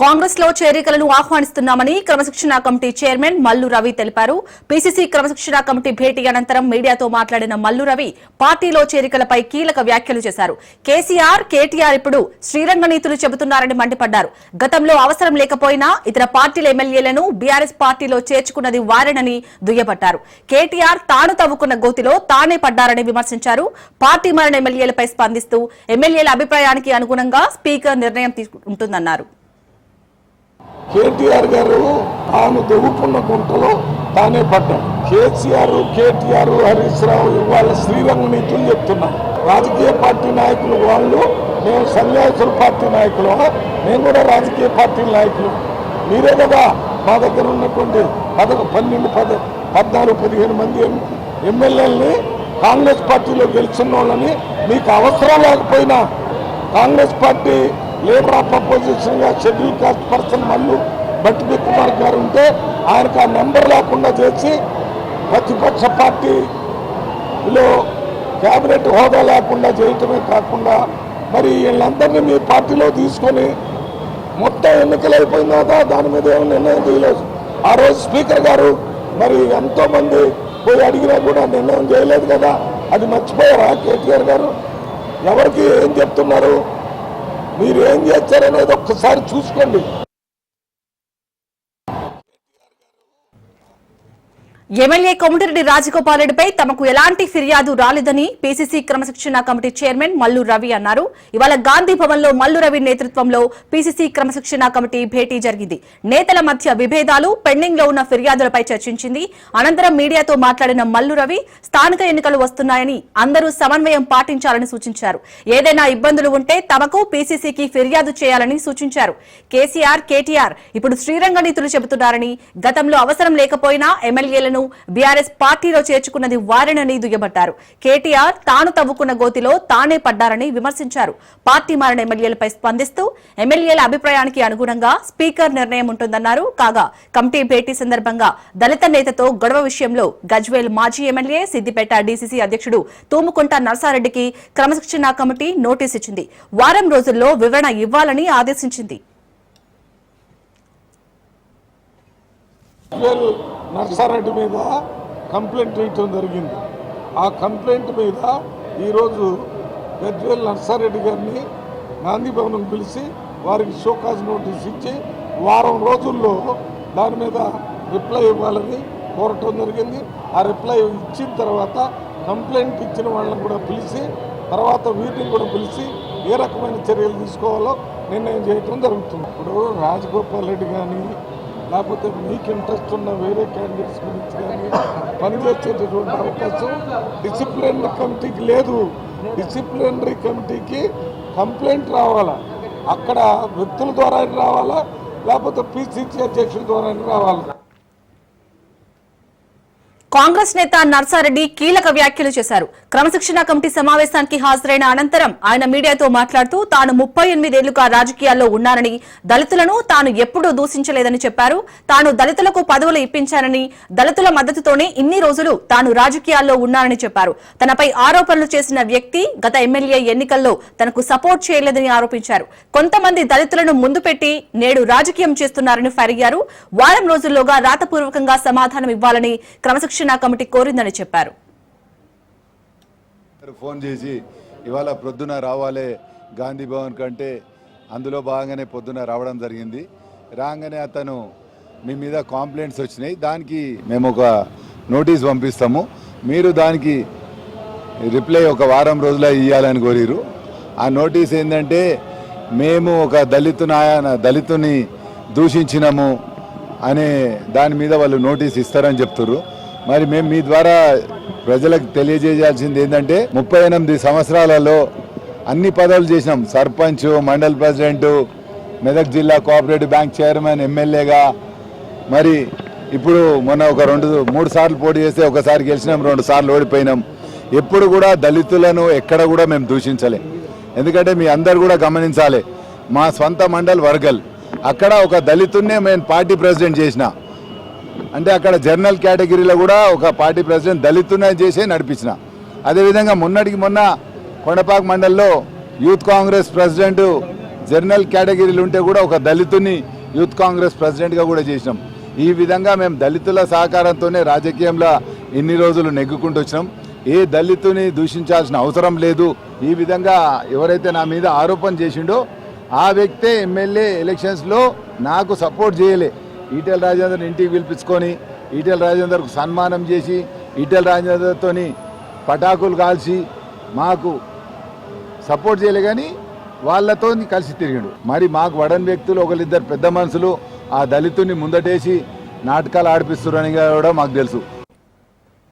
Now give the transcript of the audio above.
కాంగ్రెస్లో చేరికలను ఆహ్వానిస్తున్నామని క్రమశిక్షణ committee chairman Mallu Ravi తెలిపారు. పీసీసీ క్రమశిక్షణ కమిటీ భేటీ అనంతరం మీడియాతో మాట్లాడిన మల్లు రవి పార్టీలో చేరికలపై కీలక వ్యాఖ్యలు చేశారు. కేసీఆర్ కేటీఆర్ ఇప్పుడు శ్రీరంగ నీతులు చెబుతున్నారని మండిపడ్డారు. గతంలో అవసరం లేకపోయినా ఇతర పార్టీల ఎమ్మెల్యేలను బీఆర్ఎస్ పార్టీలో చేర్చుకున్నది వారేనని దుయ్యబట్టారు. కేటీఆర్ తాను తవ్వుకున్న గోతిలో తానే పడ్డారని విమర్శించారు. పార్టీ మారిన ఎమ్మెల్యేలపై స్పందిస్తూ ఎమ్మెల్యేల అభిప్రాయానికి అనుగుణంగా స్పీకర్ నిర్ణయం తీసుకుంటుందన్నారు. కేటీఆర్ గారు తాను దొవ్వుకున్న గుంటలో తానే పడ్డాడు. కేసీఆర్ కేటీఆర్ హరీష్ రావు ఇవాళ శ్రీరంగ నీతులు చెప్తున్నారు. రాజకీయ పార్టీ నాయకులు వాళ్ళు మేము సన్యాసుల పార్టీ నాయకులు మేము కూడా రాజకీయ పార్టీ నాయకులు. మీరే కదా మా దగ్గర ఉన్నటువంటి పద పన్నెండు పద పద్నాలుగు పదిహేను మంది ఎమ్మెల్యేలని కాంగ్రెస్ పార్టీలో గెలిచిన వాళ్ళని మీకు అవసరం లేకపోయినా Congress party labour of అపోజిషన్గా schedule caste person Mallu Bhatti Kumar garu ఉంటే ఆయనకు ఆ నెంబర్ లేకుండా చేసి ప్రతిపక్ష పార్టీలో క్యాబినెట్ హోదా లేకుండా చేయటమే కాకుండా మరి వీళ్ళందరినీ మీ పార్టీలో తీసుకొని మొత్తం ఎన్నికలు అయిపోయిన తర్వాత దాని మీద ఏమో నిర్ణయం చేయలేదు. ఆ రోజు స్పీకర్ గారు మరి ఎంతో మంది పోయి అడిగినా కూడా నిర్ణయం చేయలేదు కదా. అది మర్చిపోయారా కేటీఆర్ గారు? ఎవరికి ఏం చెప్తున్నారు? మీరు ఏం చేస్తారనేది ఒక్కసారి చూసుకోండి. ఎమ్మెల్యే కోమటిరెడ్డి రాజగోపాల్ రెడ్డిపై తమకు ఎలాంటి ఫిర్యాదు రాలేదని పీసీసీ క్రమశిక్షణ కమిటీ చైర్మన్ మల్లు రవి అన్నారు. ఇవాళ గాంధీ భవన్లో మల్లు రవి నేతృత్వంలో పీసీసీ క్రమశిక్షణ కమిటీ భేటీ జరిగింది. నేతల మధ్య విభేదాలు పెండింగ్లో ఉన్న ఫిర్యాదులపై చర్చించింది. అనంతరం మీడియాతో మాట్లాడిన మల్లు రవి స్థానిక ఎన్నికలు వస్తున్నాయని అందరూ సమన్వయం పాటించాలని సూచించారు. ఏదైనా ఇబ్బందులు ఉంటే తమకు పీసీసీకి ఫిర్యాదు చేయాలని సూచించారు. కేసీఆర్ కేటీఆర్ ఇప్పుడు శ్రీరంగ నీతులు చెబుతున్నారని గతంలో అవసరం లేకపోయినా ఎమ్మెల్యేలను బీఆర్ఎస్ పార్టీలో చేర్చుకున్నది వారేనని దుయ్యబట్టారు కేటీఆర్ తాను తవ్వుకున్న గోతిలో తానే పడ్డారని విమర్శించారు. పార్టీ మారిన ఎమ్మెల్యేలపై స్పందిస్తూ ఎమ్మెల్యేల అభిప్రాయానికి అనుగుణంగా స్పీకర్ నిర్ణయం ఉంటుందన్నారు. కాగా కమిటీ భేటీ సందర్భంగా దళిత నేతతో గొడవ విషయంలో గజ్వేల్ మాజీ ఎమ్మెల్యే సిద్దిపేట డీసీసీ అధ్యక్షుడు తూముకుంట నరసారెడ్డికి క్రమశిక్షణ కమిటీ నోటీస్ ఇచ్చింది. వారం రోజుల్లో వివరణ ఇవ్వాలని ఆదేశించింది. నర్సారెడ్డి మీద కంప్లైంట్ వేయటం జరిగింది. ఆ కంప్లైంట్ మీద ఈరోజు గజ్వేల్ నర్సారెడ్డి గారిని గాంధీ భవనం పిలిచి వారికి షోకాజ్ నోటీస్ ఇచ్చి వారం రోజుల్లో దాని మీద రిప్లై ఇవ్వాలని కోరటం జరిగింది. ఆ రిప్లై ఇచ్చిన తర్వాత కంప్లైంట్ ఇచ్చిన వాళ్ళని కూడా పిలిచి తర్వాత వీటిని కూడా పిలిచి ఏ రకమైన చర్యలు తీసుకోవాలో నిర్ణయం చేయటం జరుగుతుంది. ఇప్పుడు రాజగోపాల్ రెడ్డి కానీ లేకపోతే మీకు ఇంట్రెస్ట్ ఉన్న వేరే క్యాండిడేట్స్ గురించి కానీ పనిచేసేటటువంటి అవకాశం డిసిప్లినరీ కమిటీకి లేదు. డిసిప్లినరీ కమిటీకి కంప్లైంట్ రావాలా? అక్కడ వ్యక్తుల ద్వారా రావాలా? లేకపోతే పిసిసి అధ్యక్షుల ద్వారా రావాలా? కాంగ్రెస్ నేత నర్సారెడ్డి కీలక వ్యాఖ్యలు చేశారు. క్రమశిక్షణ కమిటీ సమావేశానికి హాజరైన అనంతరం ఆయన మీడియాతో మాట్లాడుతూ తాను ముప్పై ఎనిమిదేళ్ళుగా రాజకీయాల్లో ఉన్నానని దళితులను తాను ఎప్పుడూ దూషించలేదని చెప్పారు. తాను దళితులకు పదవులు ఇప్పించానని దళితుల మద్దతుతోనే ఇన్ని రోజులు తాను రాజకీయాల్లో ఉన్నానని చెప్పారు. తనపై ఆరోపణలు చేసిన వ్యక్తి గత ఎమ్మెల్యే ఎన్నికల్లో తనకు సపోర్ట్ చేయలేదని ఆరోపించారు. కొంతమంది దళితులను ముందు పెట్టి నేడు రాజకీయం చేస్తున్నారని ఫైర్ వారం రోజుల్లోగా రాతపూర్వకంగా సమాధానం ఇవ్వాలని క్రమశిక్షణ కమిటీ కోరిందని చెప్పారు. ఫోన్ చేసి ఇవాళ ప్రొద్దున రావాలే గాంధీ భవన్ కంటే అందులో భాగంగానే పొద్దున రావడం జరిగింది. రాగానే అతను మీ మీద కాంప్లైంట్స్ వచ్చినాయి. దానికి మేము ఒక నోటీస్ పంపిస్తాము. మీరు దానికి రిప్లై ఒక వారం రోజుల ఇవ్వాలని కోరిరు ఆ నోటీస్ ఏంటంటే మేము ఒక దళితు ఆయన దళితుని దూషించినాము అనే దాని మీద వాళ్ళు నోటీస్ ఇస్తారని చెప్తున్నారు మరి మేము మీ ద్వారా ప్రజలకు తెలియజేయాల్సింది ఏంటంటే ముప్పై ఎనిమిది సంవత్సరాలలో అన్ని పదవులు చేసినాం. సర్పంచ్ మండల్ ప్రెసిడెంట్ మెదక్ జిల్లా కోఆపరేటివ్ బ్యాంక్ చైర్మన్ ఎమ్మెల్యేగా. మరి ఇప్పుడు మొన్న ఒక రెండు మూడు సార్లు పోటీ చేస్తే ఒకసారి గెలిచినాం రెండు సార్లు ఓడిపోయినాం. ఎప్పుడు కూడా దళితులను ఎక్కడ కూడా మేము దూషించలే. ఎందుకంటే మీ అందరు కూడా గమనించాలి మా సొంత మండల్ వర్గల్. అక్కడ ఒక దళితున్నే మేము పార్టీ ప్రెసిడెంట్ చేసిన. అంటే అక్కడ జర్నల్ కేటగిరీలో కూడా ఒక పార్టీ ప్రెసిడెంట్ దళితున్న చేసే నడిపించిన. అదేవిధంగా మొన్నటికి మొన్న కొండపాక మండల్లో యూత్ కాంగ్రెస్ ప్రెసిడెంట్ జర్నల్ కేటగిరీలు ఉంటే కూడా ఒక దళితుని యూత్ కాంగ్రెస్ ప్రెసిడెంట్గా కూడా చేసినాం. ఈ విధంగా మేము దళితుల సహకారంతోనే రాజకీయంలో ఇన్ని రోజులు నెగ్గుకుంటూ వచ్చినాం. ఏ దళితుని దూషించాల్సిన అవసరం లేదు. ఈ విధంగా ఎవరైతే నా మీద ఆరోపణ చేసిండో ఆ వ్యక్తే ఎమ్మెల్యే ఎలక్షన్స్లో నాకు సపోర్ట్ చేయలే. ఈటెల రాజేందర్ని ఇంటికి పిలిపించుకొని ఈటెల రాజేందర్కు సన్మానం చేసి ఈటెల రాజేందర్తోని పటాకులు కాల్చి మాకు సపోర్ట్ చేయలే కానీ వాళ్ళతో కలిసి తిరిగాడు. మరి మాకు వడని వ్యక్తులు ఒకరిద్దరు పెద్ద మనుషులు ఆ దళితుని ముందటేసి నాటకాలు ఆడిపిస్తున్నారని కూడా మాకు తెలుసు.